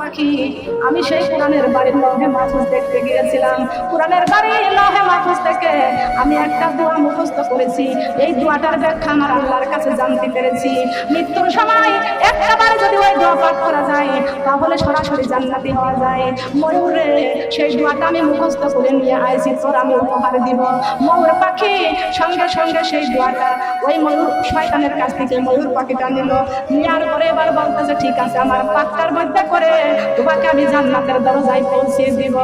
পাখি। আমি সেই কোরআনের বাড়ির লহে মাহফুজ দেখতে গিয়েছিলাম। কোরআনের বাড়ির লহে মাহফুজ থেকে আমি একটা দোয়া মুখস্থ করেছি। এই দোয়াটার ব্যাখ্যা আমার আল্লাহর কাছে জানতে পেরেছি। মৃত্যুর সময় একটাবার যদি ওই দোয়া পাঠ করা যায়, তাহলে সরাসরি জান্নাতি হওয়া যায়। ময়ূরে সেই দোয়াটা আমি মুখস্থ করে নিয়ে আইছি, তোর আমি উপহার দিব। ময়ূর পাখি সঙ্গে সঙ্গে সেই দোয়াটা ওই ময়ূর শয়তানের কাছ থেকে ময়ূর পাখিটা নিল। নেওয়ার পরে এবার বলতেছে, ঠিক আছে, আমার পাক্কার মধ্যে করে তোমাকে আমি জান্নাতের দরজায় পৌঁছে দিব।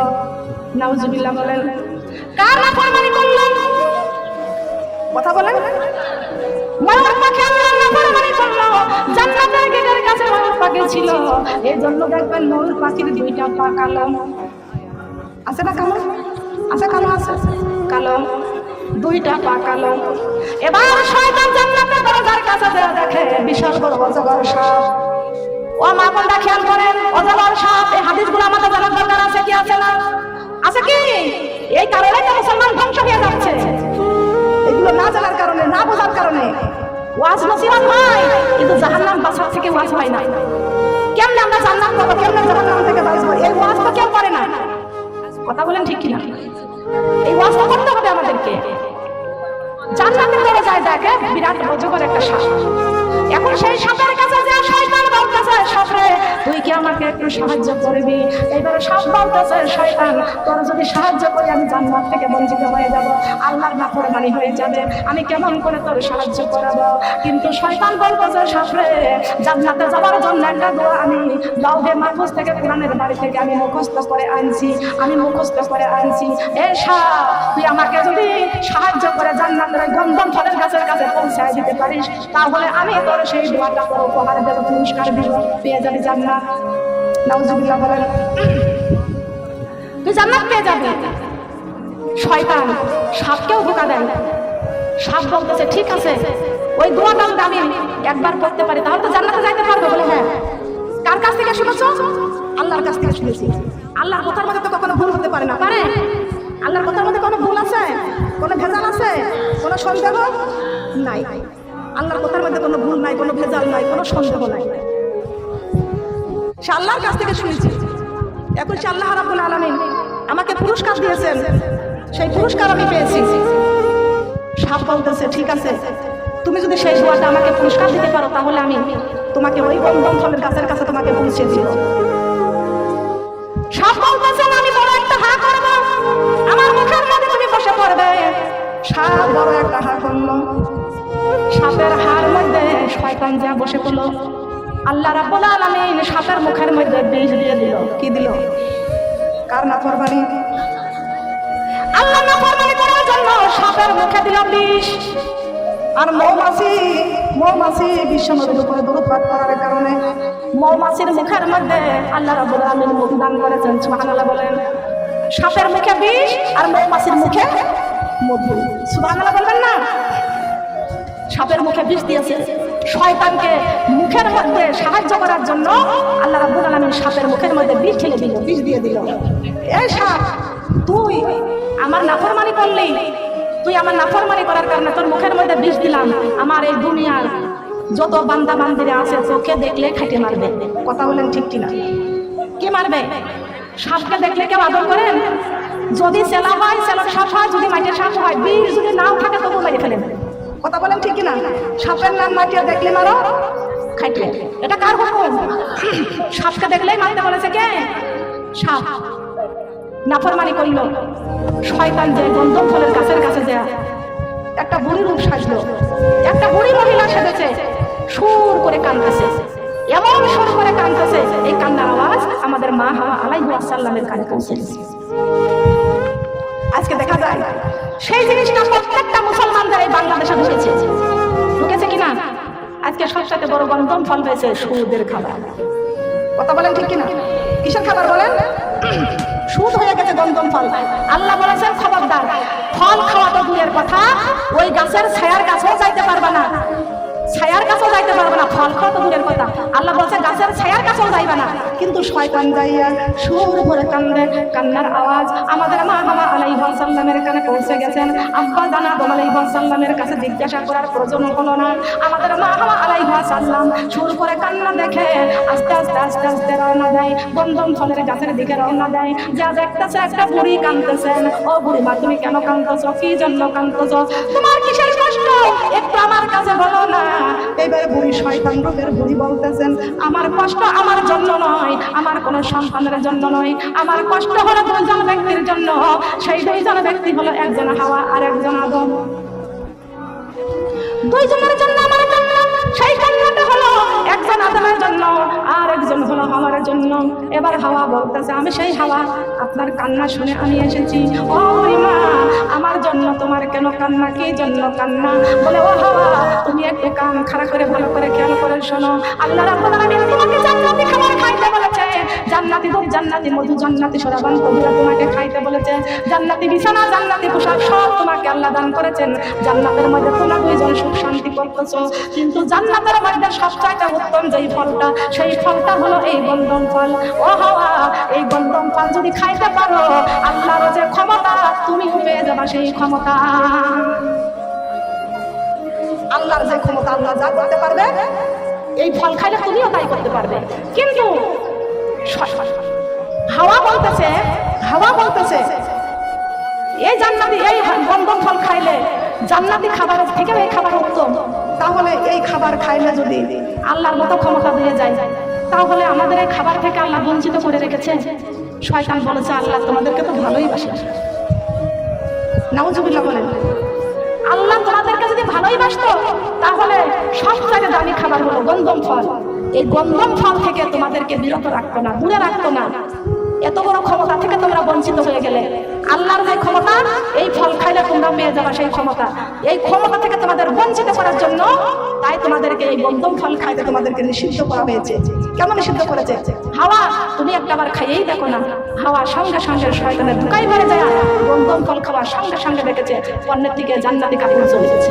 নাউজুবিল্লাহ বলেন, কার না ফরমানি করলাম? কথা বলেন। ময়ূর পাখি আল্লাহর নাফরমানি করল জান্নাতের গেটের কাছে ময়ূর পাখি ছিল। এই জন্য দেখবেন ময়ূর পাখির দুইটা পা কালো। আছে না কালো? আছে কালো আছে? কালো। দুইটা পা কালো এবার শয়তান জান্নাতের দরজার কাছে দেয়া দেখে বিশাল বড় অজগর সাপ। ও মা বোনরা, খেয়াল করেন, অজগর সাপ, এই হাদিসগুলো আমাদের জানার দরকার আছে কি, আছে না? আছে কি? এই কারণে তো মুসলমান ধ্বংস হয়ে যাচ্ছে। এগুলো না জানার কারণে, না বোঝার কারণে। ওয়াজ নসিহত হয়, কিন্তু জাহান্নাম বাসার থেকে ওয়াজ হয় না। কেমনে আমরা জান্নাত পাবো, কেমনে জাহান্নাম থেকে বাঁচবো? এই ওয়াজ তো কেউ করে না। কথা বলেন ঠিক কিনা? এই ওয়াজটা করতে হবে আমাদেরকে। জান্নাতের দরজায় দেখে বিরাট অজগর একটা সাপ। এখন সেই সাপের কাছে যে শয়তান বলতেছে সাপরে তুই কি আমাকে একটু সাহায্য করবি? এইবারে সাপ বলতেছে শয়তান, তোর যদি সাহায্য করি, আমি জান্নাত থেকে বঞ্চিত হয়ে যাব। আল্লাহর নাফরমানি হয়ে যাবে। আমি কেমন করে তোর সাহায্য করাবো? কিন্তু শয়তান বলতেছে সাপরে জান্নাতে যাওয়ার জন্য একটা দোয়া আমি লাউডে মাহফুজ থেকে, কোরআনের বাড়ি থেকে আমি মুখস্থ করে আনছি। আমি মুখস্থ করে আনছি। এ সাপ তুই আমাকে যদি সাহায্য করে জান্নাতের গন্ধম ফলের গাছের কাছে পৌঁছায় দিতে পারিস, তাহলে আমি তোর সেই দোয়াটা তোর উপহার দেব, পুরস্কার দিব, পেয়ে যাবি জান্নাত। নাউজুবিল্লাহ বলেন, তুই জান্নাত পেয়ে যাবি। শয়তান সাপকেও ধোকা দেয়। সাপ বলতেছে, ঠিক আছে, ওই দোয়াটা যদি আমি একবার পড়তে পারি, তাহলে তো জান্নাতে যাইতে পারব। বলে হ্যাঁ। কার কাছ থেকে শুনেছো? আল্লাহর কাছ থেকে শুনেছি। আল্লাহর কথার মধ্যে তো কখনো ভুল হতে পারে না। পারে। আল্লাহর কথার মধ্যে কোনো ভুল আছে? কোনো ভেজাল আছে? কোনো সন্দেহ? নাই। আল্লাহর কথার মধ্যে কোনো ভুল নাই, কোনো ভেজাল নাই, কোনো সন্দেহ নাই। সে আল্লাহর কাছ থেকে শুনেছি। এখন সে আল্লাহ রাবুল আলমিন আমাকে পুরস্কার দিয়েছেন। সেই পুরস্কার আমি পেয়েছি। সাপ বলতেছে, ঠিক আছে, তুমি যদি সেই দোয়াটা আমাকে পুরস্কার দিতে পারো, তাহলে আমি তোমাকে ওই বন্ধন ফলের গাছের কাছে তোমাকে পৌঁছে দিব। সাপ বলতেছে, আমি বড় একটা হা করব। আমার মুখের মধ্যে তুমি বসে পড়বে। সাপ বড় একটা হা করল। সাপের হার মধ্যে শয়তান যা বসে পড়ল আল্লাহ রাব্বুল আলামিন সাপের মুখের মধ্যে বিষ দিয়ে দিল। কি দিল? কার নাফরমানি? আল্লাহ নাফরমানি করার জন্য সাপের মুখে দিল বিষ। আর মৌমাছি মৌমাছি বিশ্ব নদীর উপরে দূরত পাঠ করার কারণে মৌমাছির মুখের মধ্যে আল্লাহ রাব্বুল আলামিন মুখ দান করেছেন সুবহানাল্লাহ বলেন। সাপের মুখে বিষ আর মৌমাছির মুখে মধু। সুবহানাল্লাহ বলবেন না? সাপের মুখে বিষ দিয়েছে। শয়তানকে মুখের মধ্যে সাহায্য করার জন্য আল্লাহ রাব্বুল আলামিন সাপের মুখের মধ্যে বিষ ঠেলে দিল, বিষ দিয়ে দিল। এই সাপ, তুই আমার নাফরমানি করলি। তুই আমার নাফরমানি করার কারণে তোর মুখের মধ্যে বিষ দিলাম। আমার এই দুনিয়ার যত বান্দা বান্দিরা আছে চোখে দেখলে খাইতে মারবে। কথা বলেন ঠিক কিনা? কে মারবে? সাপকে দেখলে কেউ আদর করেন যদি সেলা হয় সেলা সাপ হয়, যদি মাটির সাপ হয়, বিষ যদি নাও থাকে তবু মেরে ফেলেন কথা বলেন ঠিক কিনা? সাপের নাম মাটিয়া দেখলে মারো খাইতে এটা কার হুকুম? সাপকে দেখলেই মারতে বলেছে কে? সাপ। নাফরমানি করল। শয়তান যে গন্ধম ফলের গাছের কাছে যায়, একটা বুড়ি রূপ সাজলো। একটা বুড়ি মহিলা সেজেছে, সুর করে কানতেছে এমন সুর করে কানতেছে এই কান্নার আওয়াজ আমাদের মা হাওয়া আলাইহু আসাল্লামের কানে পৌঁছে দিছে আজকে দেখা যায়, সেই জিনিসটা প্রত্যেকটা মুসলমানদের এই বাংলাদেশে ঢুকেছে ঢুকেছে কিনা? আজকে সবসাথে বড় গন্ধম ফল পেয়েছে সুদের খাবার। কথা বলেন ঠিক কিনা? কিসের খাবার বলেন? সুদ হয়ে গেছে গন্ধম ফল। আল্লাহ বলেছেন, খবরদার, ফল খাওয়া তো দূরের কথা, ওই গাছের ছায়ার কাছেও যাইতে পারবে না। ছায়ার কাছেও যাইতে পারবে না, ফল খাওয়া তো দূরের কথা। আল্লাহ বলছে, গাছের ছায়ার কাছেও যাইবে না। কিন্তু শয়তান যাইয়া সুর ভরে কান্দে, কান্নার আওয়াজ আমাদের মা হামা আলাই সাল্লামের কানে পৌঁছে গেছেন। আব্বা জানা আদম আলাই সাল্লামের কাছে জিজ্ঞাসা করার প্রয়োজন হলো না। আমাদের মা হামা আলাই সাল্লাম সুর করে কান্না দেখে আস্তে আস্তে আস্তে আস্তে রওনা দেয়। বন্ধন ফলের গাছের দিকে রওনা দেয়। যা দেখতেছে একটা বুড়ি কান্দতেছেন ও বুড়ি মা তুমি কেন কান্দছ কি জন্য কান্দছ তোমার কিসের কষ্ট? আমার কাছে বলো না। এবার বুড়ি শয়তান রূপের বুড়ি বলতেছেন, আমার কষ্ট আমার জন্য নয়, আমার কোনো সন্তানের জন্য নয়। আমার কষ্ট হলো দুইজন ব্যক্তির জন্য। সেই দুইজন ব্যক্তি হলো একজন হাওয়া আর একজন আদম। দুইজনের জন্য আমার জন্য সেই কান্নাটা হলো একজন আদমের জন্য আর একজন হলো হাওয়ার জন্য। এবার হাওয়া বলতেছে, আমি সেই হাওয়া। আপনার কান্না শুনে আমি এসেছি। ও মা, আমার জন্য তোমার কেন কান্না? কি জন্য কান্না? বলে, ও হাওয়া, তুমি একটু কান খাড়া করে ভালো করে খেয়াল করে শোনো। আল্লাহ রাব্বুল আলামিন তোমাকে জান্নাতি খাবার খাইতে বলেছে। জান্নাতি দুধ জান্নাতি মধু, জান্নাতি সরাবান কবিরা তোমাকে খাইতে বলেছে। জান্নাতি বিছানা, জান্নাতি পোশাক সব তোমাকে আল্লাহ দান করেছেন। জান্নাতের মধ্যে তোমরা দুইজন সুখ শান্তি করতেছো। কিন্তু জান্নাতের মধ্যে সবচাইতে উত্তম যেই ফলটা, সেই ফলটা হলো এই বন্ধন ফল। ও হাওয়া, এই বন্ধন ফল যদি খাইতে পারো, আল্লাহর যে ক্ষমতা তুমিও পেয়ে যাবা সেই ক্ষমতা। আল্লাহর যে ক্ষমতা আল্লাহ যা করতে পারবে, এই ফল খাইলে তুমিও তাই করতে পারবে। কিন্তু হাওয়া বলতেছে হাওয়া বলতেছে, এই জান্নাতি, এই বন্ধন ফল খাইলে জান্নাতি খাবারের থেকে এই খাবার উত্তম। তাহলে এই খাবার খাইলে যদি? আল্লাহর মতো ক্ষমতা দিয়ে যায়। তাহলে আমাদের এই খাবার থেকে আল্লাহ বঞ্চিত করে রেখেছে শয়তান বলেছে, আল্লাহ, তোমাদেরকে তো ভালোই বাসে। নাউজুবিল্লাহ বলেন, আল্লাহ তোমাদেরকে যদি ভালোই বাসতো, তাহলে সব থেকে দামি খাবার হলো গন্ধম ফল। এই গন্ধম ফল থেকে তোমাদেরকে বিরত রাখতো না, দূরে রাখতো না। এত বড় ক্ষমতা থেকে তোমরা বঞ্চিত হয়ে গেলে আল্লাহর যে ক্ষমতা, এই ফল খাইলে তোমরা পেয়ে যাবা সেই ক্ষমতা। এই ক্ষমতা থেকে তোমাদের বঞ্চিত করার জন্য তাই তোমাদেরকে এই গন্ধম ফল খাইতে তোমাদেরকে নিষিদ্ধ করা হয়েছে। কেমন নিষিদ্ধ করেছে? হাওয়া, তুমি একটা বার খাইয়েই দেখো না। হাওয়া সঙ্গে সঙ্গে শয়তানের ঢুকাই পড়ে যায় গন্ধম ফল খাওয়া সঙ্গে সঙ্গে দেখেছে পণ্যের দিকে জান্নাতি কাপড় চলে গেছে।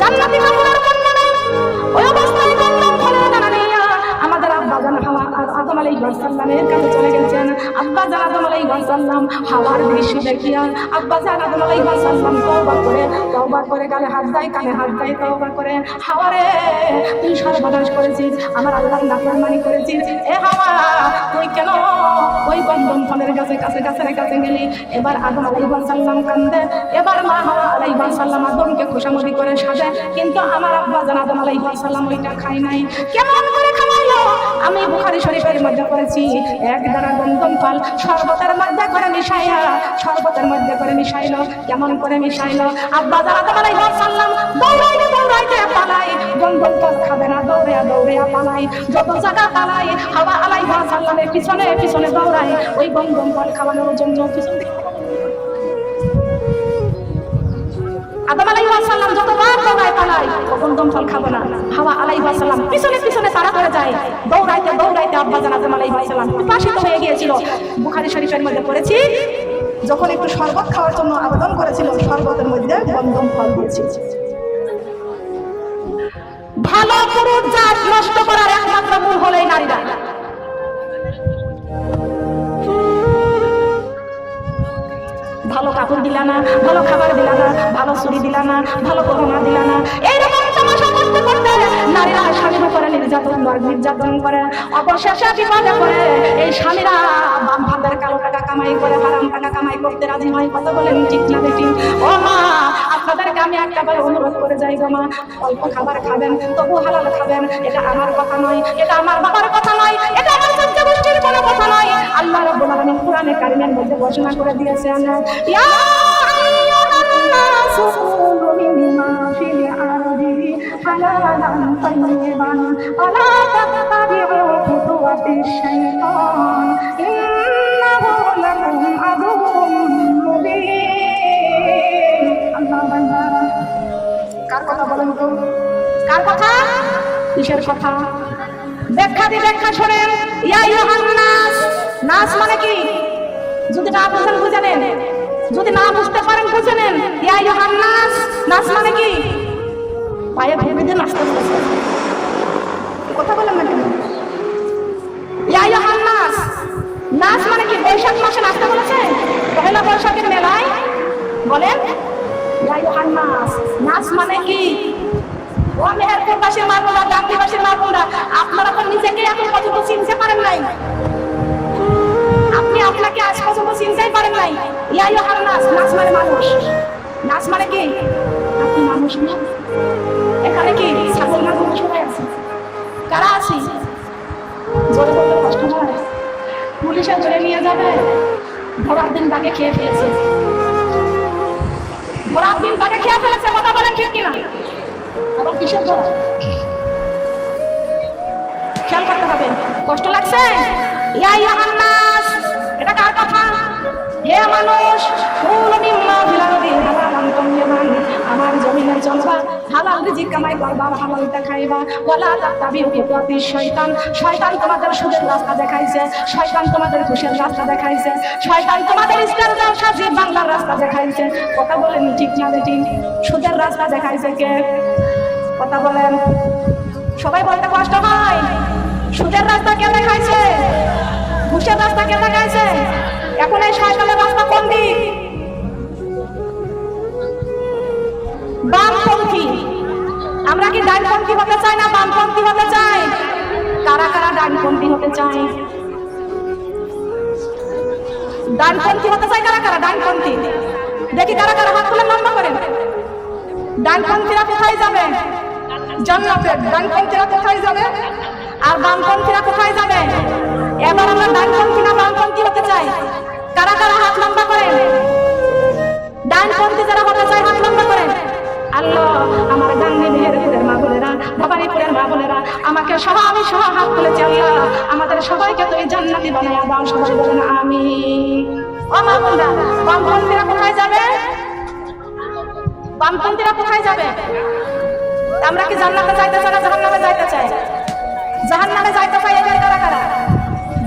জান্নাতি কাপড়ের ওই অবস্থায় আদম আলাই সাল্লামের কাছে চলে গেছেন। আব্বা জান আদম আলাই সাল্লাম হাওয়ার দৃশ্য দেখিয়া আব্বা জান আদম আলাই সাল্লাম তওবা করে তওবা করে গালে হাত দেয়, কানে হাত দেয়, তওবা করে। হাওয়ারে, তুই সর্বনাশ করেছিস, আমার আল্লাহর নাফরমানি করেছিস। এ হাওয়া, তুই কেন ওই বন্ধন ফলের কাছে কাছে কাছে কাছে গেলি? এবার আদম আলাই সাল্লাম কান্দে। এবার মা হাওয়া আলাই সাল্লাম আদমকে খোসামদি করে সাজে। কিন্তু আমার আব্বা জান আদম আলাই সাল্লাম ওইটা খাই নাই। কেমন করে খাওয়াইলো আমি বুখারি শরীফের মধ্যে করেছি এক দানা গন্ধম ফল শরবতের মধ্যে করে মিশাইয়া শরবতের মধ্যে করে মিশাইলো, কেমন করে মিশাইলো? আব্বা জান আদম আলাই সাল্লাম দৌড়াইতে দৌড়াইতে পালাই গন্ধম ফল খাবে না, দৌড়ে দৌড়ে পালাই যত জায়গা পালাই হাওয়া আলাই সাল্লামের পিছনে পিছনে দৌড়াই ওই গন্ধম ফল খাওয়ানোর জন্য পিছন আদম আলাই সাল্লাম যতবার দৌড়ায় পালাই তখন দম খাব না। হাওয়া আলাই সাল্লাম পিছনে পিছনে তারা করে যায়। দৌড়াইতে দৌড়াইতে আব্বা জান আদম আলাই সাল্লাম পিপাসিত হয়ে গিয়েছিল। বুখারি শরীফের মধ্যে পড়েছি, যখন একটু শরবত খাওয়ার জন্য আবেদন করেছিল, শরবতের মধ্যে গন্ধম ফল দিয়েছিল ভালো পুরুষ জাত নষ্ট করার একমাত্র মূল হলেই নারীরা। ভালো কাপড় দিলা না, ভালো খাবার দিলা না, ভালো চুরি দিলা না, ভালো করোনা দিলা না। এইরকম তামাশা করতে করতে নারীরা স্বামীর উপরে নির্যাতন করে নির্যাতন করে, অবশেষে বিপদে পড়ে। এই স্বামীরা বাম ভাবের কালো টাকা কামাই করে, হারাম টাকা কামাই করতে রাজি হয় কত বলেন ঠিক না বেটি ও মা, আপনাদেরকে আমি একটা বার অনুরোধ করে যাই গো মা। অল্প খাবার খাবেন, তবু হালাল খাবেন, এটা আমার কথা নয়, এটা আমার বাবার কথা নয়, এটা আমার কোনো কথা নয়। আল্লাহ রাব্বুল আলামিন কোরআনে কারিমের মধ্যে ঘোষণা করে দিয়েছেন ইয়া আইয়ুহান নাসু কুলু মিম্মা ফিল আরদি হালালান তাইয়িবান ওয়ালা তাত্তাবিউ খুতুওয়াতিশ শাইতান, ইন্নাহু লাকুম আদুউম কার কথা বলেন তো? কার কথা? কিসের কথা? ব্যাখ্যা দি ব্যাখ্যা শোনেন। ইয়া ইয়োহান নাস। নাস মানে কি? যদি না বুঝেন, বুঝে নেন। যদি না বুঝতে পারেন, বুঝে নেন। ইয়া ইয়োহান নাস। নাচ মানে কি? পায়ে ভেঙে দিয়ে নাচতে কথা বলেন না কেন? ইয়া ইয়োহান নাস। নাচ মানে কি? বৈশাখ মাসে নাচতে বলেছে? পহেলা বৈশাখের মেলায় বলেন, ইয়া ইয়োহান নাস। নাচ মানে কি? ও মেহেরপুরবাসীর মা বোনরা গান্ধীবাসীর মা বোনরা, আপনারা তো নিজেকে এখন পর্যন্ত চিনতে পারেন নাই। আপনি আপনাকে আজ পর্যন্ত চিনতেই পারেন নাই। ইয়াই হার নাচ নাচ মানে মানুষ। নাচ মানে কি? মানুষ না। এখানে কি? ছাগল না গরু সবাই আছে। কারা আছি? জোরে কষ্ট হয়। পুলিশে ধরে নিয়ে যাবে। ঘোড়ার দিন তাকে খেয়ে ফেলেছে। ঘোড়ার দিন তাকে খেয়ে ফেলেছে, কথা বলেন ঠিক কিনা? ঘোড়া খেয়াল করতে হবে। কষ্ট লাগছে? ইয়া ইয়া আন্নাস, এটা কার কথা? হে মানুষ, কুলু মিম্মা ফিল আরদি হালালান তাইয়্যিবান, আমার জমিনে চলবা হালাল রিজিক কামাই করবা হালালটা খাইবা ওয়ালা তাত্তাবিউ খুতুওয়াতি শয়তান। শয়তান তোমাদের সুদের রাস্তা দেখাইছে, শয়তান তোমাদের খুশের রাস্তা দেখাইছে, শয়তান তোমাদের ইস্তার জলসা বাংলার রাস্তা দেখাইছে। কথা বলেন ঠিক না ঠিক সুদের রাস্তা দেখাইছে কে? কথা বলেন। সবাই বলতে কষ্ট হয়। সুদের রাস্তা কে দেখাইছে? ঘুষের রাস্তা কে দেখাইছে? এখন এই শয়তানের রাস্তা কোন দিক? বামপন্থী। আমরা কি ডানপন্থী হতে চাই না বামপন্থী হতে চাই? কারা কারা ডানপন্থী হতে চাই ডানপন্থী হতে চাই কারা কারা? ডানপন্থী। দেখি কারা কারা হাত তুলে লম্বা করেন। ডানপন্থীরা কোথায় যাবে জান্নাতে ডানপন্থীরা কোথায় যাবে? আর বামপন্থীরা কোথায় যাবে? এবার আমরা ডানপন্থী না বামপন্থী হতে চাই। কারা কারা হাত লম্বা করেন ডানপন্থী যারা হতে চায়, হাত লম্বা করেন আল্লাহ, আমার গান্ধী মেহেরপুরের মা বোনেরা ভবানীপুরের মা বোনেরা। আমাকে সহ, আমি সহ হাত তুলেছি আল্লাহ। আমাদের সবাইকে তুই জান্নাতি বানাইয়া দাও, সবাই বলেন আমি ও মা বোনরা বামপন্থীরা কোথায় যাবে? বামপন্থীরা কোথায় যাবে? আমরা কি জান্নাতে যাইতে চাই না জাহান্নামে যাইতে চাই? জাহান্নামে যাইতে চাই এদের কারা কারা?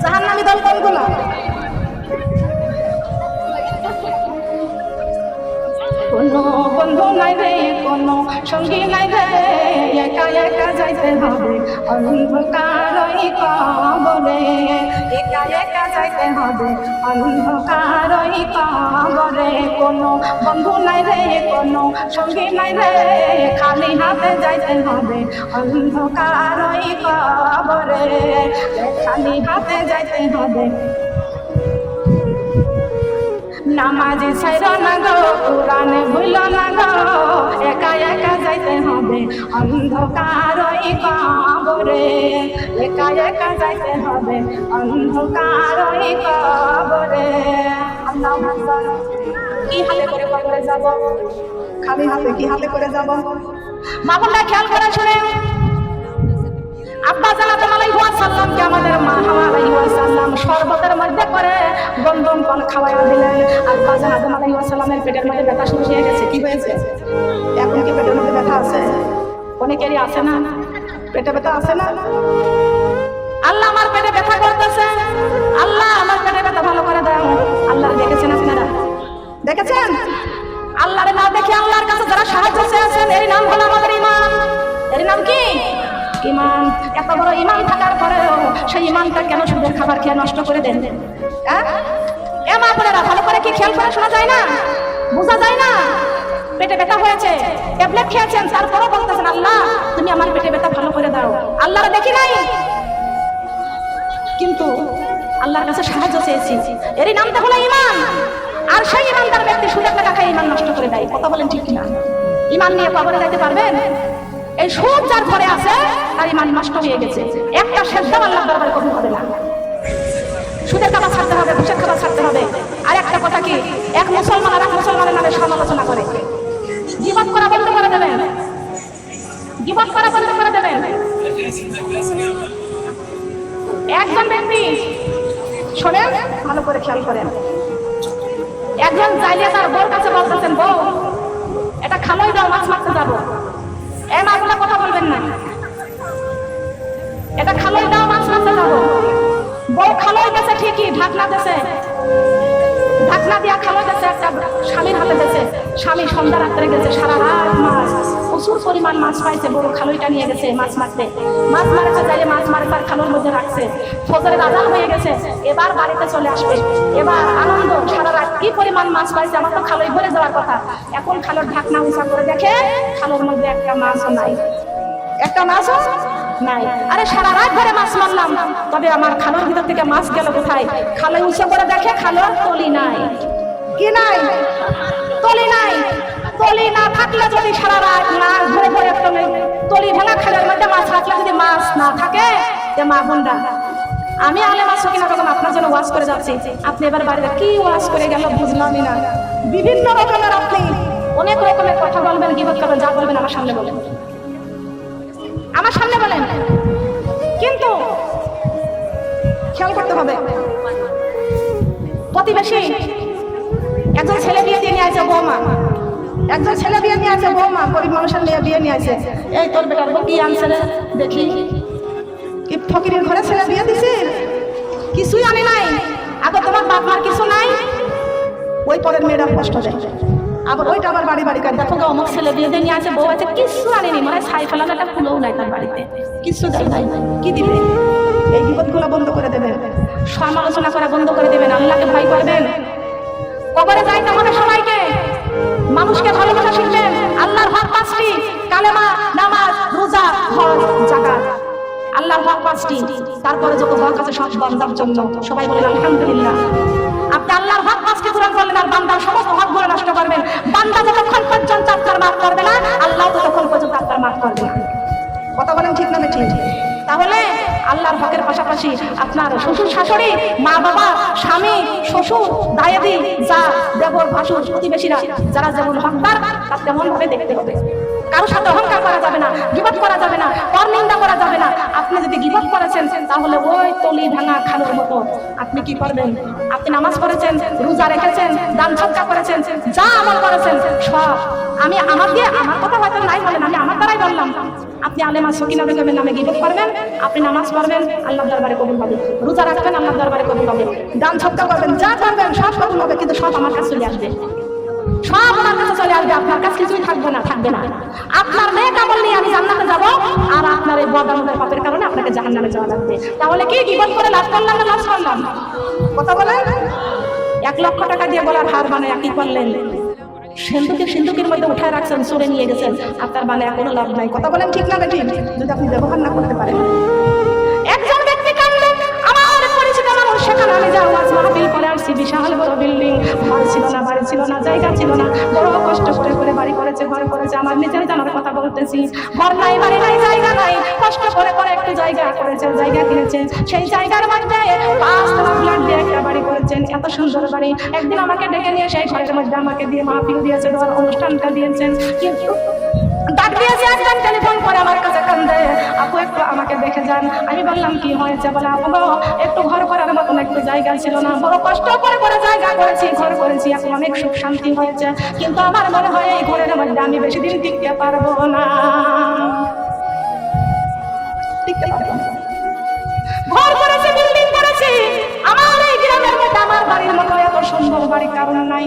জাহান্নামী দল কোনগুলো? কোনো বন্ধু নাই রে, কোনো সঙ্গী নাই রে, একা একা যাইতে হবে। অন্ধকারই কবরে একা একা যাইতে হবে। অন্ধকারই কবরে কোনো বন্ধু নাই রে, কোনো সঙ্গী নাই রে। খালি হাতে যাইতে হবে। অন্ধকারই কবরে খালি হাতে যাইতে হবে। নামাজি ছাইর না গো, কোরআনে ভুল না গো। একা একা যাইতে হবে, অন্ধকার কবরে। একা একা যাইতে হবে, অন্ধকার কবরে। কি হাতে করে কবরে যাব? খালি হাতে কি হাতে করে যাব? মা খেয়াল করে শুনে আব্বা জানাতে আলাইহি ওয়াসাল্লামকে আমাদের মা হাওয়া আলাইহি ওয়াসাল্লাম শরবতের মধ্যে করে গন্ধম পান খাওয়াইয়া দিলেন। আব্বা জানাতে আলাইহি ওয়াসাল্লামের পেটের মধ্যে ব্যথা শুরু হয়ে গেছে। কি হয়েছে? এখন কি পেটের মধ্যে ব্যথা আছে? অনেকেরই আছে না? পেটে ব্যথা আছে না? আল্লাহ আমার পেটে ব্যথা করতেছে। আল্লাহ আমার পেটে ব্যথা ভালো করে দাও আল্লাহ দেখেছেন আপনারা? দেখেছেন? আল্লাহরে না দেখে আল্লাহর কাছে যারা সাহায্য চেয়েছেন, এর নাম হলো আমাদের ইমান এর নাম কি? ইমান, এত বড় ইমান থাকার পরেও সেই ইমানটা কেন সুদের খাবার খেয়ে নষ্ট করে দেন? হ্যাঁ? এ মা বোনেরা, ভালো করে কি খেয়াল করে শোনা যায় না? বোঝা যায় না? পেটে ব্যথা হয়েছে, ট্যাবলেট খেয়েছেন, তারপরও বলতেছেন, আল্লাহ, তুমি আমার পেটে ব্যথা ভালো করে দাও। আল্লাহরে দেখি নাই? কিন্তু আল্লাহর কাছে সাহায্য চেয়েছি। এরই নামটা হলো ইমান। আর সেই ইমানদার ব্যক্তি সুদের টাকা খাই ইমান নষ্ট করে দেয়। কথা বলেন ঠিক না ইমান নিয়ে কবরে যাইতে পারবেন? এই সুদ যার ঘরে আছে তার ইমান নষ্ট হয়ে গেছে। একটা সেদ্ধ আল্লাহ দরবারে কবুল হবে না। সুদের খাবার ছাড়তে হবে, ঘুষের খাবার ছাড়তে হবে। আর একটা কথা কি? এক মুসলমান আর এক মুসলমানের নামে সমালোচনা করে। জীবন করা বন্ধ করে দেবেন। জীবন করা বন্ধ করে দেবেন। একজন ব্যক্তি, শোনেন, ভালো করে খেয়াল করেন। একজন চাইলে তার বউর কাছে বলতেছেন, বউ, এটা খালোই দাও, মাছ মারতে যাব। এ মাগুলা কথা বলবেন না। এটা খালোই দাও মাছ মারতে যাব বউ খালোই গেছে ঠিকই, ঢাকনা দেশে ঢাকনা দিয়া খালো গেছে একটা স্বামীর হাতে গেছে স্বামী সন্ধ্যা রাত্রে গেছে, সারা রাত মাছ। প্রচুর পরিমাণ মাছ পাইছে বড় খালইটা নিয়ে গেছে মাছ মারতে। মাছ মারতে যাই মাছ মারে তার খালোর মধ্যে রাখছে। ফজরের আজান হয়ে গেছে, এবার বাড়িতে চলে আসবে। এবার আনন্দ সারা রাত কি পরিমাণ মাছ পাইছে আমার তো খালোই ভরে যাওয়ার কথা। এখন খালোর ঢাকনা উঁচা করে দেখে খালোর মধ্যে একটা মাছও নাই। একটা মাছও নাই। আরে সারা রাত ধরে মাছ মারলাম। তবে আমার খালোর ভিতর থেকে মাছ গেল কোথায়? খালো উঁচু করে দেখে খালোর তলি নাই। কি নাই? তলি নাই। তলি না থাকলে যদি সারা রাত না ঘুরে ঘুরে তলি তলি ভাঙা খালের মধ্যে মাছ রাখলে যদি মাছ না থাকে যে মা বোনরা আমি আলে মাছ কিনা রকম আপনার জন্য ওয়াশ করে যাচ্ছি। আপনি এবার বাড়িতে কি ওয়াশ করে গেল বুঝলামই না। বিভিন্ন রকমের আপনি অনেক রকমের কথা বলবেন, গিবত করবেন, যা বলবেন আমার সামনে বলেন। আমার সামনে বলেন। কিন্তু খেয়াল করতে হবে, প্রতিবেশী একজন ছেলে বিয়ে দিয়ে নিয়ে আসে বৌমা। একজন ছেলে বিয়ে নিয়ে আসে বৌমা, গরিব মানুষের মেয়ে বিয়ে নিয়ে আসে এই তোর বেটার কি আনছে দেখি। ফকিরের ঘরে ছেলে বিয়ে দিছি? পরের মেয়েরা কষ্ট দেয়। আবার ওইটা আবার বাড়ি বাড়ি কাজ দেখো গো, অমুক ছেলে বিয়ে দিয়ে নিয়ে আছে বউ আছে কিছু আনেনি। মানে ছাই ফেলানো একটা ফুলও নাই তার বাড়িতে। কিছু দেয় নাই। কি দিবে? এই বিপদগুলো বন্ধ করে দেবেন সমালোচনা করা বন্ধ করে দেবেন আল্লাহকে ভয় করবেন। কবরে যাইতে হবে সবাইকে। মানুষকে ভালোবাসা শিখবেন। আল্লাহর হক পাঁচটি। কালেমা নামাজ রোজা হজ জাকাত। আল্লাহর হক পাঁচটি। তারপরে যত হক আছে সব বান্দার জন্য। সবাই বলেন আলহামদুলিল্লাহ। আপনি আল্লাহর হক পাঁচটি পূরণ করলেন আর বান্দার সমস্ত হকগুলো নষ্ট করবেন। বান্দা যতক্ষণ পর্যন্ত আপনার মাফ করবে না, আল্লাহ ততক্ষণ পর্যন্ত আপনার মাফ করবে। কথা বলেন ঠিক না ঠিক তাহলে আল্লাহর হকের পাশাপাশি আপনার শ্বশুর শাশুড়ি, মা বাবা, স্বামী, শ্বশুর, দায়েদি, যা দেবর, ভাসুর, প্রতিবেশীরা, যারা যেমন হকদার, তার তেমন ভাবে দেখতে হবে। কারোর সাথে অহংকার করা যাবে না গিবত করা যাবে না পর নিন্দা করা যাবে না। আপনি যদি গিবত করেছেন, তাহলে তলি মতো। আপনি কি করবেন আপনি নামাজ পড়েছেন, রোজা রেখেছেন, দান সৎকা করেছেন, যা আমল করেছেন, সব। আমি আমার দিয়ে আমার কথা হয়তো নাই বলেন, আমি আমার দ্বারাই বললাম। আপনি আলেমা সকিনা বেগমের নামে গিবত করবেন, আপনি নামাজ পড়বেন আল্লাহ দরবারে কবুল হবে রোজা রাখবেন আল্লাহ দরবারে কবুল হবে দান সৎকা করবেন, যা করবেন, সব কবুল হবে, কিন্তু সব আমার কাছে চলে আসবে। সব আমার কাছে চলে আসবে, আপনার কাছে কিছুই থাকবে না থাকবে না। আপনার মেয়ে কাবল নিয়ে আমি জান্নাতে যাব, আর আপনার এই বদামদের পাপের কারণে আপনাকে জাহান্নামে যাওয়া লাগবে। তাহলে কি গিবত করে লাভ করলাম না লাভ করলাম? কথা বলেন এক লক্ষ টাকা দিয়ে বলার হার বানায় কি করলেন। সিন্ধুকে সিন্ধুকের মধ্যে উঠায় রাখছেন, সরে নিয়ে গেছেন। আপনার মানে কোনো লাভ নাই। কথা বলেন ঠিক না ঠিক যদি আপনি ব্যবহার না করতে পারেন। মানুষ আমি যাও আজ মাহফিল করে আসছি বিশাল বড় বিল্ডিং। ঘর ছিল না বাড়ি ছিল না, জায়গা ছিল না। বড় কষ্ট করে করে বাড়ি করেছে, ঘর করেছে। আমার নিজের জানার কথা বলতেছি। ঘর নাই, বাড়ি নাই, জায়গা নাই। কষ্ট করে করে একটু জায়গা করেছে, জায়গা কিনেছে। সেই জায়গার মধ্যে পাঁচ তলা ফ্ল্যাট দিয়ে একটা বাড়ি করেছেন। এত সুন্দর বাড়ি। একদিন আমাকে ডেকে নিয়ে সেই ঘরের মধ্যে আমাকে দিয়ে মাহফিল দিয়েছে অনুষ্ঠানটা দিয়েছেন। কিন্তু ডাক দিয়েছে একজন টেলিফোন করে আমার কাছে কান্দে। আপু, একটু আমাকে দেখে যান। আমি বললাম, কি হয়েছে? বলে, আপু একটু ঘর করার মতন একটু জায়গা ছিল না। বড় কষ্ট করে জায়গা করেছি, ঘর করেছি। এখন অনেক সুখ শান্তি হয়েছে। কিন্তু আমার মনে হয় এই ঘরের মধ্যে আমি বেশি দিন টিকতে পারব না। ঘর করেছে করেছি। আমার এই আমার বাড়ির মতো এত সুন্দর বাড়ি কারণ নাই।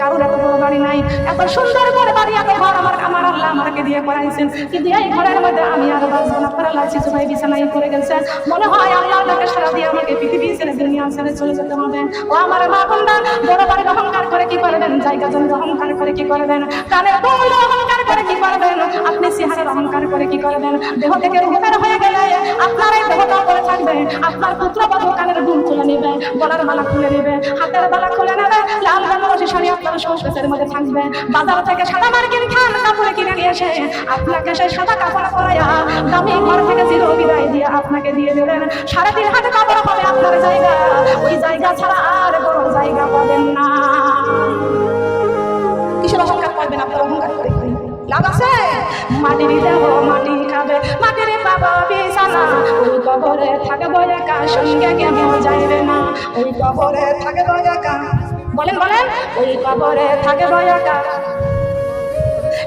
কারোর এত বড় বাড়ি নাই। এত সুন্দর বড় বাড়ি এত ঘর আমার আমার আল্লাহ আমাকে দিয়ে করাইছেন। কিন্তু এই ঘরের মধ্যে আমি আর বাঁচবো না। পরে লাইছি সবাই বিছানায় করে গেছে মনে হয় আল্লাহ তাকে সারা দিয়ে আমাকে পৃথিবী ছেড়ে দুনিয়া ছেড়ে চলে যেতে হবে। ও আমার মা বোনরা, বড় বাড়ি অহংকার করে কি করবেন? জায়গা জমির অহংকার করে কি করবেন? কানের বউল অহংকার করে কি করবেন? আপনি চেহারার অহংকার করে কি করবেন? দেহ থেকে উপকার হয়ে গেলে আপনার এই দেহটা করে থাকবে। আপনার পুত্র বা কানের দুল তুলে নেবে, গলার মালা খুলে নেবে, হাতের মালা খুলে নেবে, লাল বেনারসি শাড়ি আপনার সংস্কৃতের মধ্যে থাকবে। বাজার থেকে সাদা মার্কিন খান, কাপড়ে কিনে নিয়ে এসে আপনাকে সেই সাদা কাপড় পরাইয়া দামি ঘর থেকে চির বিদায় দিয়ে আপনাকে দিয়ে দেবেন। সাড়ে তিন হাতে কাপড় হবে আপনার জায়গা, ওই জায়গা ছাড়া আর বড় জায়গা পাবেন না। কিসের অহংকার করবেন আপনার অহংকার করে? লাভ আছে? মাটির দেহ মাটি খাবে, মাটির বাবা বিছানা, ওই কবরে থাকব একা, সঙ্গে কেমন যাইবে না। ওই কবরে থাকব একা। বলেন বলেন। ওই কবরে থাকে একা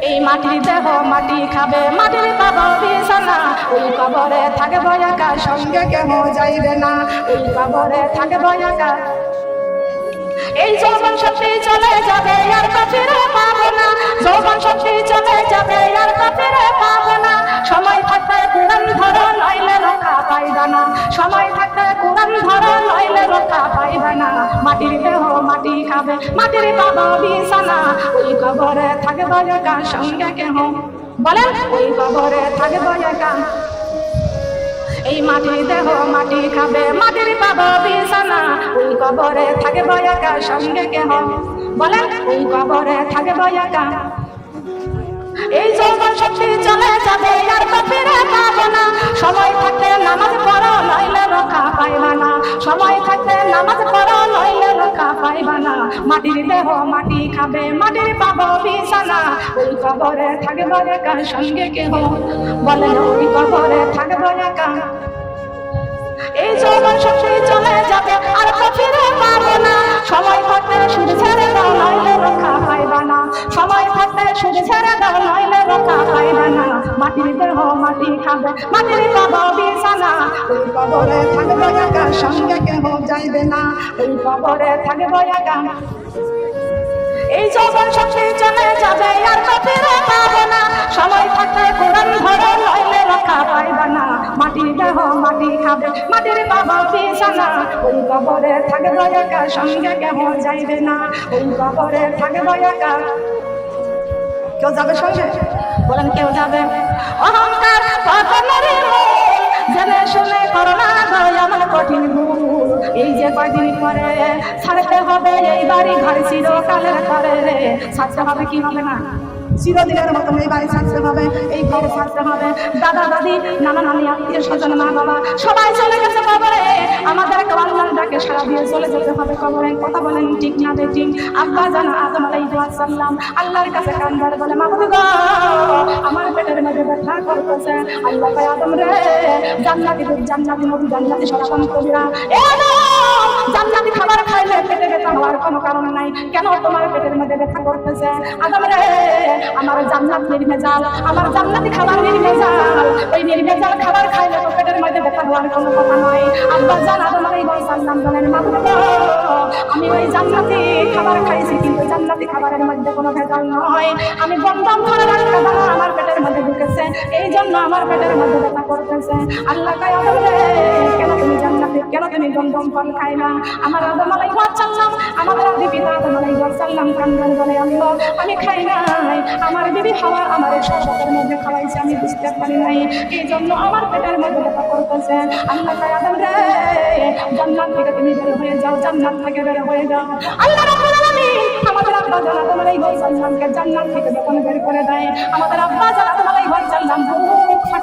এই মাটি দেহ মাটি খাবে, মাটির বাবা বিছানা। ওই কবরে থাকে ভয়াকা সঙ্গে কেমন যাইবে না? ওই কবরে থাকে একা এই যৌবন শক্তি চলে যাবে, আর কাফিরে পাবো না যৌবন শক্তি চলে যাবে, আর কাফিরে পাবো না সময় থাকতে কোরআন ধরো, নইলে রক্ষা পাইবা না। সময় থাকতে কোরআন ধরো, নইলে রক্ষা পাইবা না। মাটির দেহ মাটি খাবে, মাটির বাবা বিছানা। ওই কবরে থাকবে একা সঙ্গে কেহ? বলেন, ওই কবরে থাকবে একা। এই মাটি দেহ মাটি খাবে, মাটির পাবো বিছানা। ওই কবরে থাকে বয়াকা সঙ্গে কেহ। বলেন, ওই কবরে থাকে বয়াকা এই যৌবন শক্তি চলে যাবে, আর তো ফিরে পাবো না। সময় থাকতে নামাজ পড়ো, নইলে রক্ষা পাইবা না। সময় থাকতে নামাজ পড়ো, নইলে রক্ষা পাইবা না। মাটির দেহ মাটি খাবে, মাটির পাবো বিছানা। ওই কবরে থাকবে একা, সঙ্গে কেহ? বলেন ওই কবরে থাকবে একা। এই যৌবন শক্তি চলে যাবে, আর তো ফিরে পাবো না। সময় থাকতে দাও নইলে রক্ষা পাইবা না সময় থাকতে শুধু ছেড়ে দাও, নইলে রক্ষা পাইবে না মাটির দেহ মাটি খাবে মাটির পাব বিছানা। ওই কবরে থাকবে একা, সঙ্গে কেহ যাইবে না। ওই কবরে থাকবে একা। এই যৌবন শক্তি চলে যাবে আর তো পাবো না। সময় থাকতে কোরআন ধরো, নইলে রক্ষা পাইবা না। মাটির দেহ, মাটি খাবে। মাটির বাবা বিছানা ওই কবরে থাকবে একা, সঙ্গে কেহ যাইবে না? ওই কবরে থাকবে একা। কেউ যাবে সঙ্গে? বলেন কেউ যাবে। অহংকার পতনের জেনে শুনে করোনা আমার কঠিন এই যে কয়দিন পরে ছাড়তে হবে বাড়ি ঘর চিরকালের করে রে ছাড়তে হবে কি হবে না? চিরদিনের মতন এই বাড়ি ছাড়তে হবে, এই ঘর ছাড়তে হবে। দাদা, দাদি, নানা, নানি, আত্মীয় স্বজন, মা, বাবা, সবাই চলে গেছে কবরে। আমাদের ডাকে সারা দিয়ে চলে যেতে হবে কবরে। কথা বলেন ঠিক না বেঠিক আব্বা জানা, আদম আলাইহিস সালাম আল্লাহর কাছে কান্দার বলে মাবুদ গো, আমার পেটের মধ্যে ব্যথা করতেছে। আল্লাহ কয়, আদম রে, জান্নাতি দুধ, জান্নাতি নবী জান্নাতি সব সম্পর্কীরা এ জান্নাতি খাবার খাইলে পেটে ব্যথা হওয়ার কোনো কারণ নাই। কেন তোমার পেটের মধ্যে ব্যথা করতেছে? আদম রে আমার জান্নাত নির্ভেজাল আমার জান্নাতি খাবার নির্ভেজাল। ওই নির্ভেজাল খাবার খাইলে তো পেটের মধ্যে ব্যথা হওয়ার কোনো কথা নয় আব্বা জান আদম এই বলেন মাবুদ গো, আমি ওই জান্নাতি খাবার খাইছি কিন্তু জান্নাতি খাবারের মধ্যে কোনো ভেজাল নয়। আমি বন্ধন ধরে রাখতে দাঁড়া আমার পেটের মধ্যে ঢুকেছে। এই জন্য আমার পেটের মধ্যে ব্যথা করতেছে। আল্লাহ কায় কেন তুমি গন্ধম ফল খাইলা আমার আদম আলাইহিস সালাম আমাদের আদি পিতা আদম আলাইহিস সালাম কান্দান বলে আল্লাহ, আমি খাই নাই। আমার বিবি হাওয়া আমার এই শরবতের মধ্যে খাওয়াইছে, আমি বুঝতে পারি নাই। এই জন্য আমার পেটের মধ্যে ব্যথা করতেছে। আল্লাহ কায়, আদম রে, জান্নাত থেকে তুমি বের হয়ে যাও, জান্নাত থেকে বের হয়ে যাও। আল্লাহ রাব্বুল আলামিন আমাদের আব্বা জানা তোমার এই ভাই সাল্লামকে জান্নাত থেকে যখন বের করে দেয়, আমাদের আব্বা জানা তোমার এই সাল্লাম বুক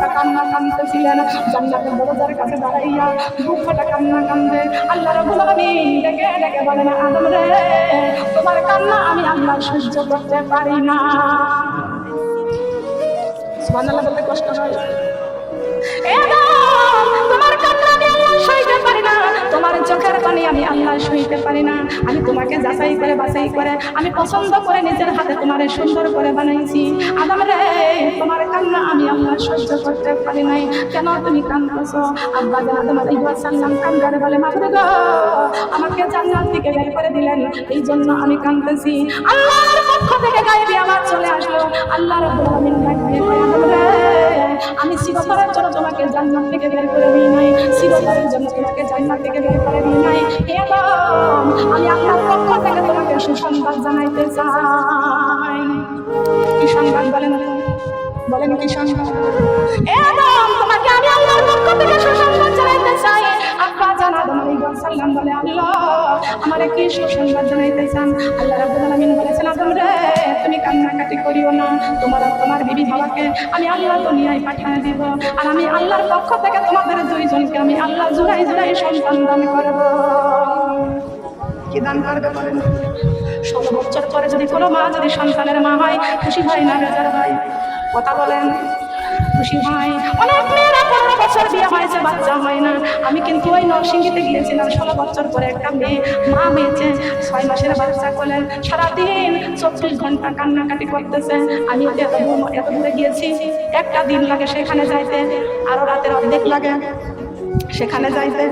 ফাটা কান্না কান্দতেছিলেন জান্নাতের দরজার কাছে দাঁড়াইয়া ফাটা কান্না কান্দে। আল্লাহ রাব্বুল আলামিন ডেকে ডেকে বলেন আদম রে, তোমার কান্না আমি আল্লাহ সহ্য করতে পারি না। কষ্ট হয়। তোমার পারি না। তোমার চোখের পানি আমি আল্লাহ সইতে পারি না। আমি তোমাকে যাচাই করে বাছাই করে, আমি পছন্দ করে নিজের হাতে তোমার সুন্দর করে বানাইছি। আদম রে, তোমার কান্না আমি সহ্য করতে পারি নাই। কেন তুমি কান্দছ আব্বা জান আদম আলাইহিস সালাম কান্দারে বলে মাগরে গো আমাকে জান্নাত থেকে বের করে দিলেন। এই জন্য আমি কান্দতেছি আল্লাহর পক্ষ থেকে গায়েবী আওয়াজ চলে আসলো। আল্লাহ রাব্বুল আলামিন ডাক দিয়ে কয়, আদম রে আমি চিরতরের জন্য তোমাকে জান্নাত থেকে বের করে দিই নাই। চিরতরের জন্য তোমাকে জান্নাত থেকে বের করে দিই নাই। হে আমি আল্লাহর পক্ষ থেকে তোমাকে সুসংবাদ জানাইতে চাই। কি সংবাদ বলেন? বলেন কি সংবাদ এ আদম, তোমাকে আমি আল্লাহর পক্ষ থেকে সুসংবাদ জানাইতে চাই। আব্বা জানা আদম আলাইহিস সালাম বলে আল্লাহ আমারে কি সুসংবাদ জানাইতে চান? আল্লাহ রাব্বুল আলামিন বলেছেন আদম রে তুমি কান্নাকাটি করিও না। তোমার তোমার বিবি বাবাকে আমি আল্লাহ দুনিয়ায় পাঠিয়ে দিব। আর আমি আল্লাহর পক্ষ থেকে তোমাদের দুইজনকে আমি আল্লাহ জুড়াই জুড়াই সন্তান দান করব। কি দান করবে বলেন? ষোলো বছর পরে যদি কোনো মা যদি সন্তানের মা হয় খুশি হয় না বেজার হয়? কথা বলেন। খুশি হয়। অনেক মেয়েরা পনেরো বছর বিয়ে হয়েছে, বাচ্চা হয় না। আমি কিন্তু ওই নরসিংহীতে গিয়েছিলাম, ষোলো বছর পরে একটা মেয়ে মা মেয়েছে ছয় মাসের বাচ্চা করলেন সারাদিন চব্বিশ ঘণ্টা কান্নাকাটি করতেছে। আমি এত এত দূরে গিয়েছি। একটা দিন লাগে সেখানে যাইতে আরও রাতের অর্ধেক লাগে। সেখানে যাইতে।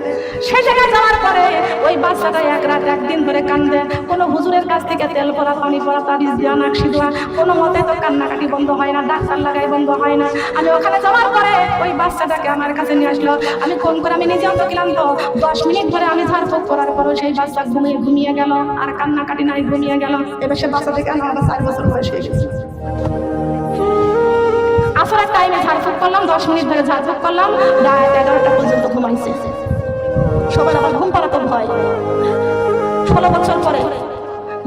সে জায়গায় যাওয়ার পরে ওই বাচ্চাটা এক রাত একদিন ধরে কান্দে। কোনো হুজুরের কাছ থেকে তেল পরা পানি পরা তাবিজ দেওয়া দেওয়া কোনো মতে তো কান্নাকাটি বন্ধ হয় না, ডাক্তার লাগাই বন্ধ হয় না। আমি ওখানে যাওয়ার পরে ওই বাচ্চাটাকে আমার কাছে নিয়ে আসলো। আমি ফোন করে, আমি নিজেও তো গেলাম তো দশ মিনিট ধরে আমি ঝাড়ফুঁক করার পরও সেই বাচ্চা ঘুমিয়ে ঘুমিয়ে গেল। আর কান্নাকাটি নাই, ঘুমিয়ে গেল। এবার সে বাচ্চা থেকে আমার চার বছর বয়স হয়ে আসরের টাইমে ঝাড়ফুঁক করলাম, দশ মিনিট ধরে ঝাড়ফুঁক করলাম, রাত এগারোটা পর্যন্ত ঘুমাইছে। সবার আবার ঘুম পাড়াতে ভয় ষোলো বছর পরে,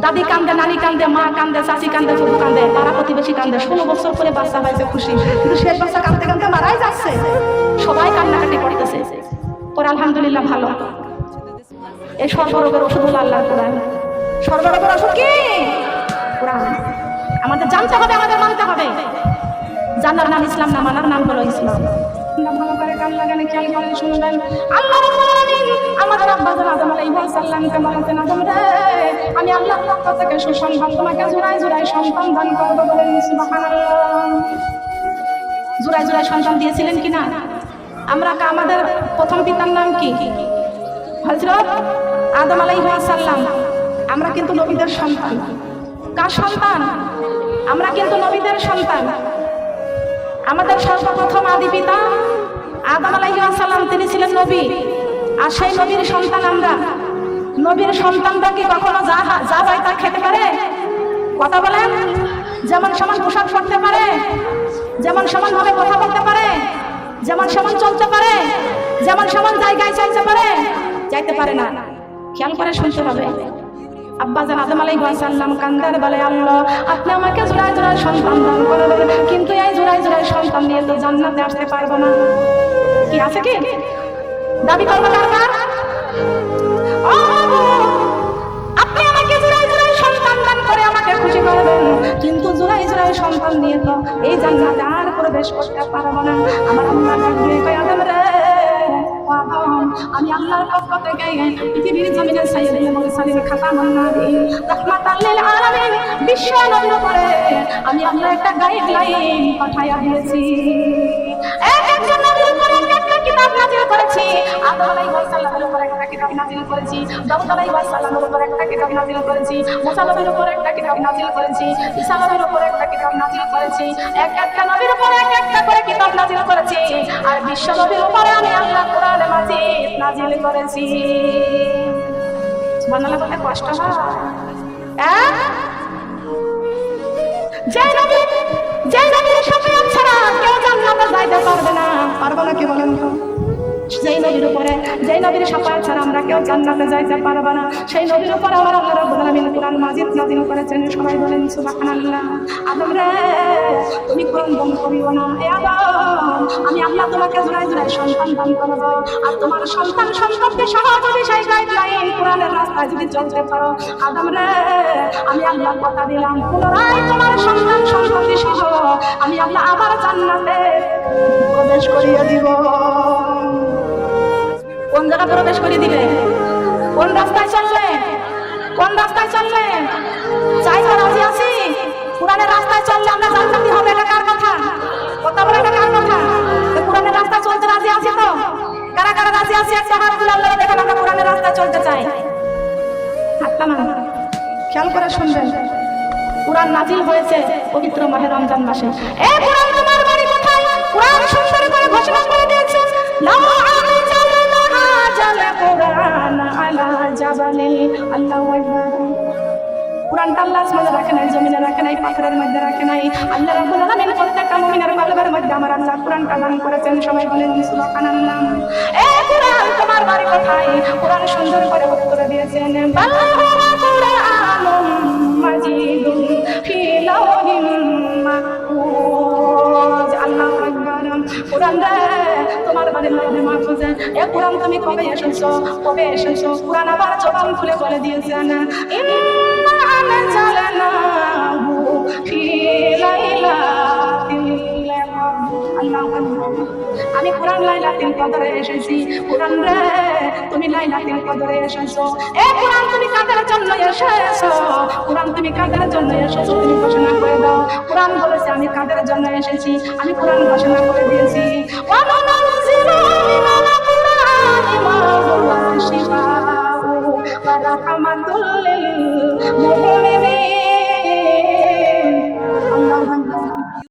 দাদি কান্দে, নানি কান্দে, মা কান্দে, চাচি কান্দে ফুফু কান্দে, পাড়া প্রতিবেশী কান্দে, ষোলো বছর পরে বাচ্চা হয়েছে খুশি। কিন্তু শেষ বাচ্চা কান্দতে কান্দতে মারাই যাচ্ছে। সবাই কান্নাকাটি করতেছে। পরে আলহামদুলিল্লাহ ভালো। এই সর্বরোগের ওষুধ হলো আল্লাহ কোরআন। সর্বরোগের ওষুধ কি? কোরআন। আমাদের জানতে হবে, আমাদের মানতে হবে। জানার নাম ইসলাম না মানার নাম হলো ইসলাম। না ভালো করে কান খেয়াল শুনবেন আল্লাহ আমাদের আব্বা জান আদম আলাইহিস সালামকে বলতেন আদম রে আমি আল্লাহর পক্ষ থেকে সুসন্তান তোমাকে সন্তান দান করব বলেন সুবহানাল্লাহ। জোড়াই জোড়াই সন্তান দিয়েছিলেন কিনা আমরা কা- আমাদের প্রথম পিতার নাম কি? হযরত আদম আলাইহিস সালাম আমরা কিন্তু নবীদের সন্তান। কার সন্তান? আমরা কিন্তু নবীদের সন্তান। আমাদের সর্বপ্রথম আদি পিতা আদম আলাইসাল্লাম তিনি ছিলেন নবী। আর সেই নবীর সন্তান আমরা। নবীর সন্তানরা কি কখনো যা যা হয় তা খেতে পারে? কথা বলেন। যেমন সমান পোশাক পরতে পারে, যেমন সমান ভাবে কথা বলতে পারে, যেমন সমান চলতে পারে, যেমন সমান জায়গায় চাইতে পারে চাইতে পারে না। খেয়াল করে শুনতে হবে। আব্বা জান আদম আলাই সাল্লাম কান্দার বলে, আল্লাহ, আপনি আমাকে জোড়ায় জোড়ায় সন্তান দান করবেন, কিন্তু এই জোড়ায় জোড়ায় সন্তান নিয়ে তো জান্নাতে আসতে পারব না। কি আছে কি? দাবি করব কার আপনি আমাকে জোড়ায় জোড়ায় সন্তান দান করে আমাকে খুশি করবেন, কিন্তু জোড়ায় জোড়ায় সন্তান নিয়ে তো এই জান্নাতে আর প্রবেশ করতে পারব না। আমার আম্মা ডাক কয় আদম রে আমি আল্লাহর পক্ষ থেকে পৃথিবীর জমিনে সাইয়েদুল মুরসালিন খাতামুন নবীন রাহমাতাল লিল আলামিন বিশ্ব নবীর উপরে আমি আল্লাহ একটা গাইডলাইন পাঠায়া দিয়েছি। এক একজন কিতাব নাজিল করেছি। আদম আলাইহিস সালামের উপর একটা কিতাব নাজিল করেছি। দাউদ আলাইহিস সালামের উপর একটা কিতাব নাজিল করেছি। মুসা নবীর একটা কিতাব নাজিল করেছি। ঈসা নবীর একটা কিতাব নাজিল করেছি। এক একটা নবীর উপর এক একটা করে কিতাব নাজিল করেছি। আর বিশ্ব উপরে আমি আল্লাহ কোরআন মাজিদ নাজিল করেছি। সুবহানাল্লাহ বলতে কষ্ট হয়। হ্যাঁ? যে নবী যে নবীর সাফায়াত ছাড়া কেউ জান্নাতে যাইতে পারবে না। পারব না কি বলেন তো? যেই নবীর উপরে, যেই নবীর সাফায়াত ছাড়া আমরা কেউ জান্নাতে যাইতে পারব না। সেই নবীর উপরে আমার আল্লাহ রাব্বুল আলামিন কুরআন মাজিদ নাযিল করেছেন। সবাই বলেন, সুবহানাল্লাহ। আদম রে, তুমি কোরআন বন্ধ করিও না? এ আদম, আমি আল্লাহ তোমাকে জোড়ায় জোড়ায় সন্তান দান করব। আর তোমার সন্তান সন্ততি সহ যদি সেই গাইডলাইন কোরআনের রাস্তায় যদি চলতে পারো। আদম রে, আমি আল্লাহ কথা দিলাম। পুনরায় তোমার সন্তান সন্ততি সহ আমি আল্লাহ আবার জান্নাতে প্রবেশ করিয়ে দিব। কোন জায়গা প্রবেশ করে দিবে? কোন রাস্তায় চললে? কোন রাস্তায় চললে? চাইতে রাজি আছি। কোরআনের রাস্তায় চললে আমরা জান্নাতি হবে, এটা কার কথা? কথা বলে, এটা কার কথা? কোরআনের রাস্তায় চলতে রাজি আছি তো? কারা কারা রাজি আছি একটা হাত তুলে আল্লাহ দেখেন, আমরা কোরআনের রাস্তায় চলতে চাই। হাতটা না খেয়াল করে শুনবেন। কোরআন নাজিল হয়েছে পবিত্র মাহে রমজান মাসে। এ কোরআন তোমার বাড়ি কোথায়? কোরআন সুন্দর করে ঘোষণা করে দিয়েছে। লাউ কোরআনটা আল্লাহ আসমানে রাখে নাই, জমিনে রাখে নাই, পাথরের মধ্যে রাখে নাই। আল্লাহ রাব্বুল আলামিন প্রত্যেকটা মুমিনের কলবের মধ্যে আমার আল্লাহ কোরআনটা দান করেছেন। সবাই বলেন, সুবহানাল্লাহ। এ কোরআন, তোমার বাড়ি কোথায়? সুন্দর করে উত্তর দিয়েছেন। বাল হুয়া কুরআনুম মাজিদুন ফি লাওহিম মাহফুজ আল্লাহু আকবার। রে তোমার বাড়ির মধ্যে মাহফুজে এ কোরআন তুমি কবে এসেছ? কবে এসেছ? কোরআন আবার জবান খুলে বলে দিয়েছেন ইন্না আনজালনাহু ফি লাইলাতিল আমি কোরআন লাইলাতুল কদরে এসেছি। কোরআন রে, তুমি লাইলাতুল কদরে এসেছ। এ কোরআন তুমি কাদের জন্য এসেছ? কোরআন তুমি কাদের জন্য এসেছ? তুমি ঘোষণা করে দাও। কোরআন বলেছে, আমি কাদের জন্য এসেছি? আমি কোরআন ঘোষণা করে দিয়েছি। Muhammadul Muhammadul